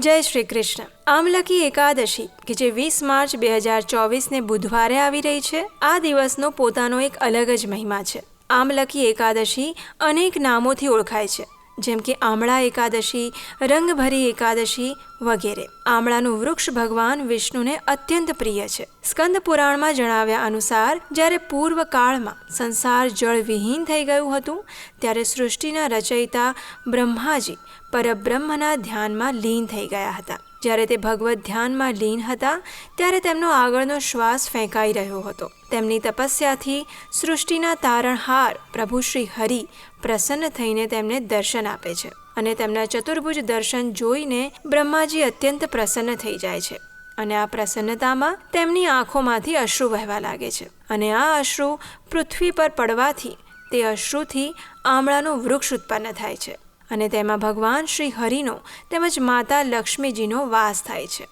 જય શ્રી કૃષ્ણ. આમલકી એકાદશી, કે જે વીસ માર્ચ બે હજાર ચોવીસને બુધવારે આવી રહી છે, આ દિવસનો પોતાનો એક અલગ જ મહિમા છે. આમલકી એકાદશી અનેક નામોથી ઓળખાય છે. જેમ કે આમળા એકાદશી, રંગભરી એકાદશી વગેરે. આમળાનું વૃક્ષ ભગવાન વિષ્ણુને અત્યંત પ્રિય છે. સ્કંદ પુરાણમાં જણાવ્યા અનુસાર, જ્યારે પૂર્વ કાળમાં સંસાર જળવિહીન થઈ ગયું હતું, ત્યારે સૃષ્ટિના રચયિતા બ્રહ્માજી પરબ્રહ્મના ધ્યાનમાં લીન થઈ ગયા હતા. જ્યારે તે ભગવત ધ્યાનમાં લીન હતા, ત્યારે તેમનો આગળનો શ્વાસ ફેંકાઈ રહ્યો હતો. તેમની તપસ્યાથી સૃષ્ટિના તારણહાર પ્રભુ શ્રી હરિ પ્રસન્ન થઈને તેમને દર્શન આપે છે અને તેમના ચતુર્ભુજ દર્શન જોઈને બ્રહ્માજી અત્યંત પ્રસન્ન થઈ જાય છે અને આ પ્રસન્નતામાં તેમની આંખોમાંથી અશ્રુ વહેવા લાગે છે અને આ અશ્રુ પૃથ્વી પર પડવાથી તે અશ્રુથી આમળાનું વૃક્ષ ઉત્પન્ન થાય છે. અને તેમાં ભગવાન શ્રી હરિનો તેમજ માતા લક્ષ્મીજીનો વાસ થાય છે.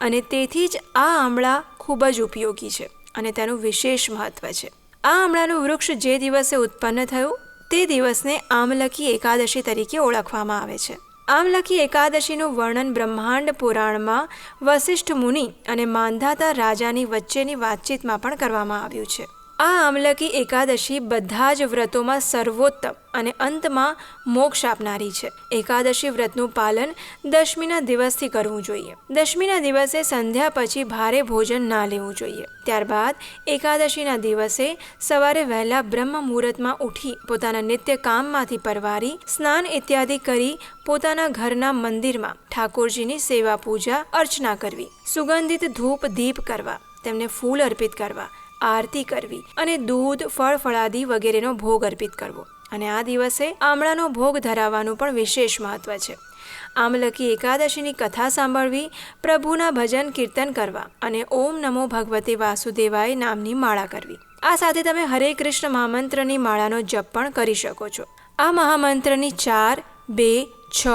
અને તેથી જ આ આમળા ખૂબ જ ઉપયોગી છે અને તેનું વિશેષ મહત્ત્વ છે. આ આમળાનું વૃક્ષ જે દિવસે ઉત્પન્ન થયું, તે દિવસને આમલકી એકાદશી તરીકે ઓળખવામાં આવે છે. આમલકી એકાદશીનું વર્ણન બ્રહ્માંડ પુરાણમાં વસિષ્ઠ મુનિ અને માંધાતા રાજાની વચ્ચેની વાતચીતમાં પણ કરવામાં આવ્યું છે. આ આમલકી એકાદશી બધા જ વ્રતોમાં સર્વોત્તમ અને અંતમાં મોક્ષ આપનારી છે. એકાદશી વ્રતનું પાલન દશમીના દિવસથી કરવું જોઈએ. દશમીના દિવસે સંધ્યા પછી ભારે ભોજન ના લેવું જોઈએ. ત્યારબાદ એકાદશીના દિવસે સવારે વહેલા બ્રહ્મ મુહૂર્તમાં ઉઠી પોતાના નિત્ય કામમાંથી પરવારી, સ્નાન ઇત્યાદિ કરી પોતાના ઘરના મંદિરમાં ઠાકોરજીની સેવા પૂજા અર્ચના કરવી. સુગંધિત ધૂપ દીપ કરવા, તેમને ફૂલ અર્પિત કરવા આરતી કરવી અને દૂધ, ફળ, ફળાદી વગેરેનો ભોગ અર્પિત કરવો. અને આ દિવસે આમળાનો ભોગ ધરાવવાનું પણ વિશેષ મહત્વ છે. આમલકી એકાદશીની કથા સાંભળવી, પ્રભુના ભજન કીર્તન કરવા અને ઓમ નમો ભગવતે વાસુદેવાય નામની માળા કરવી. આ સાથે તમે હરે કૃષ્ણ મહામંત્રની માળાનો જપ પણ કરી શકો છો. આ મહામંત્રની ચાર, બે, છ,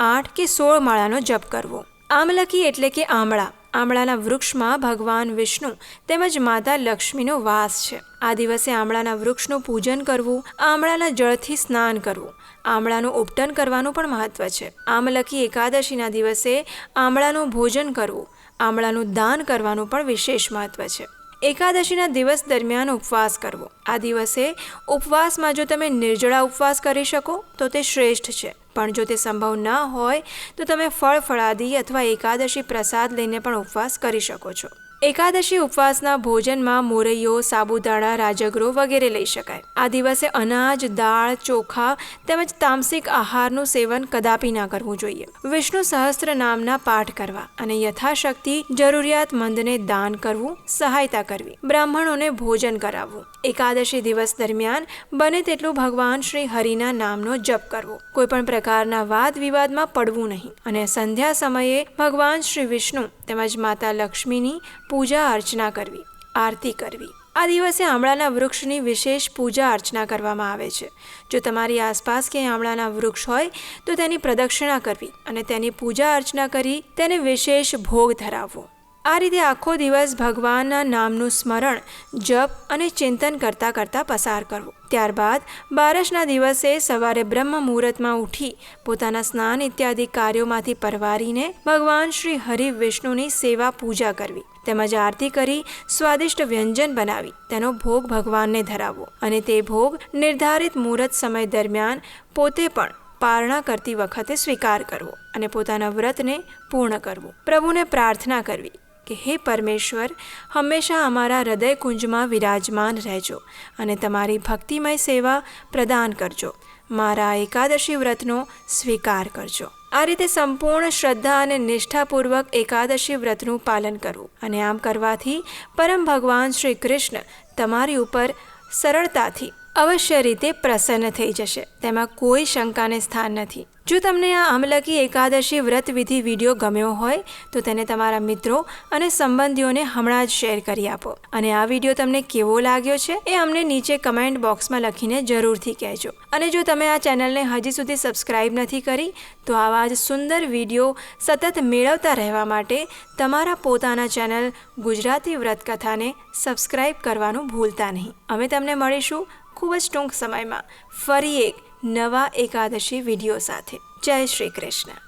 આઠ કે સોળ માળાનો જપ કરવો. આમલકી એટલે કે આમળા. આમળાના વૃક્ષમાં ભગવાન વિષ્ણુ તેમજ માતા લક્ષ્મીનો વાસ છે. આ દિવસે આમળાના વૃક્ષનું પૂજન કરવું, આમળાના જળથી સ્નાન કરવું, આમળાનું ઉપટન કરવાનું પણ મહત્વ છે. આમલકી એકાદશીના દિવસે આમળાનું ભોજન કરવું, આમળાનું દાન કરવાનું પણ વિશેષ મહત્વ છે. એકાદશીના દિવસ દરમિયાન ઉપવાસ કરવો. આ દિવસે ઉપવાસમાં જો તમે નિર્જળા ઉપવાસ કરી શકો, તો તે શ્રેષ્ઠ છે. પણ જો તે સંભવ ન હોય, તો તમે ફળ ફળાદી અથવા એકાદશી પ્રસાદ લઈને પણ ઉપવાસ કરી શકો છો. એકાદશી ઉપવાસના ભોજનમાં મોરૈયો, સાબુદાણા, રાજગરો વગેરે લઈ શકાય. આ દિવસે અનાજ, દાળ, ચોખા તેમજ તામસિક આહારનું સેવન કદાપી ના કરવું જોઈએ. વિષ્ણુ સહસ્ત્ર નામના પાઠ કરવા અને યથાશક્તિ, જરૂરિયાતમંદને દાન કરવું, સહાયતા કરવી, બ્રાહ્મણોને ભોજન કરાવવું. એકાદશી દિવસ દરમિયાન બને તેટલું ભગવાન શ્રી હરિના નામનો જપ કરવો. કોઈપણ પ્રકારના વાદ વિવાદમાં પડવું નહીં અને સંધ્યા સમયે ભગવાન શ્રી વિષ્ણુ તેમજ માતા લક્ષ્મીની પૂજા અર્ચના કરવી, આરતી કરવી. આ દિવસે આમળાના વૃક્ષની વિશેષ પૂજા અર્ચના કરવામાં આવે છે. જો તમારી આસપાસ ક્યાંય આમળાના વૃક્ષ હોય, તો તેની પ્રદક્ષિણા કરવી અને તેની પૂજા અર્ચના કરી તેને વિશેષ ભોગ ધરાવવો. આ રીતે આખો દિવસ ભગવાનના નામનું સ્મરણ, જપ અને ચિંતન કરતાં કરતાં પસાર કરવું. ત્યારબાદ બારસના દિવસે સવારે બ્રહ્મ મુહૂર્તમાં ઉઠી પોતાના સ્નાન ઇત્યાદિ કાર્યોમાંથી પરવારીને ભગવાન શ્રી હરિ વિષ્ણુની સેવા પૂજા કરવી. તેમજ આરતી કરી, સ્વાદિષ્ટ વ્યંજન બનાવી. તેનો ભોગ ભગવાનને ધરાવવો અને તે ભોગ નિર્ધારિત મુહૂર્ત સમય દરમિયાન પોતે પણ પારણા કરતી વખતે સ્વીકાર કરવો અને પોતાના વ્રતને પૂર્ણ કરવું. પ્રભુને પ્રાર્થના કરવી. કે, હે પરમેશ્વર, હંમેશા અમારા હૃદય કુંજમાં વિરાજમાન રહેજો અને તમારી ભક્તિમય સેવા પ્રદાન કરજો. મારા એકાદશી વ્રતનો સ્વીકાર કરજો. આ રીતે સંપૂર્ણ શ્રદ્ધા અને નિષ્ઠાપૂર્વક એકાદશી વ્રતનું પાલન કરવું અને આમ કરવાથી પરમ ભગવાન શ્રી કૃષ્ણ તમારી ઉપર સરળતાથી અવશ્ય રીતે પ્રસન્ન થઈ જશે. તેમાં કોઈ શંકાને સ્થાન નથી. જો તમને આ આમલકી એકાદશી વ્રત વિધિ વીડિયો ગમ્યો હોય, તો તેને તમારા મિત્રો અને સંબંધીઓને હમણાં જ શેર કરી આપો. અને આ વીડિયો તમને કેવો લાગ્યો છે, એ અમને નીચે કમેન્ટ બોક્સમાં લખીને જરૂરથી કહેજો. અને જો તમે આ ચેનલને હજી સુધી સબસ્ક્રાઇબ નથી કરી, તો આવા જ સુંદર વીડિયો સતત મેળવતા રહેવા માટે તમારા પોતાના ચેનલ ગુજરાતી વ્રતકથાને સબસ્ક્રાઇબ કરવાનું ભૂલતા નહીં. અમે તમને મળીશું ખૂબ જ ટૂંક સમયમાં ફરી એક નવા એકાદશી વીડિયો સાથે. જય શ્રી કૃષ્ણ.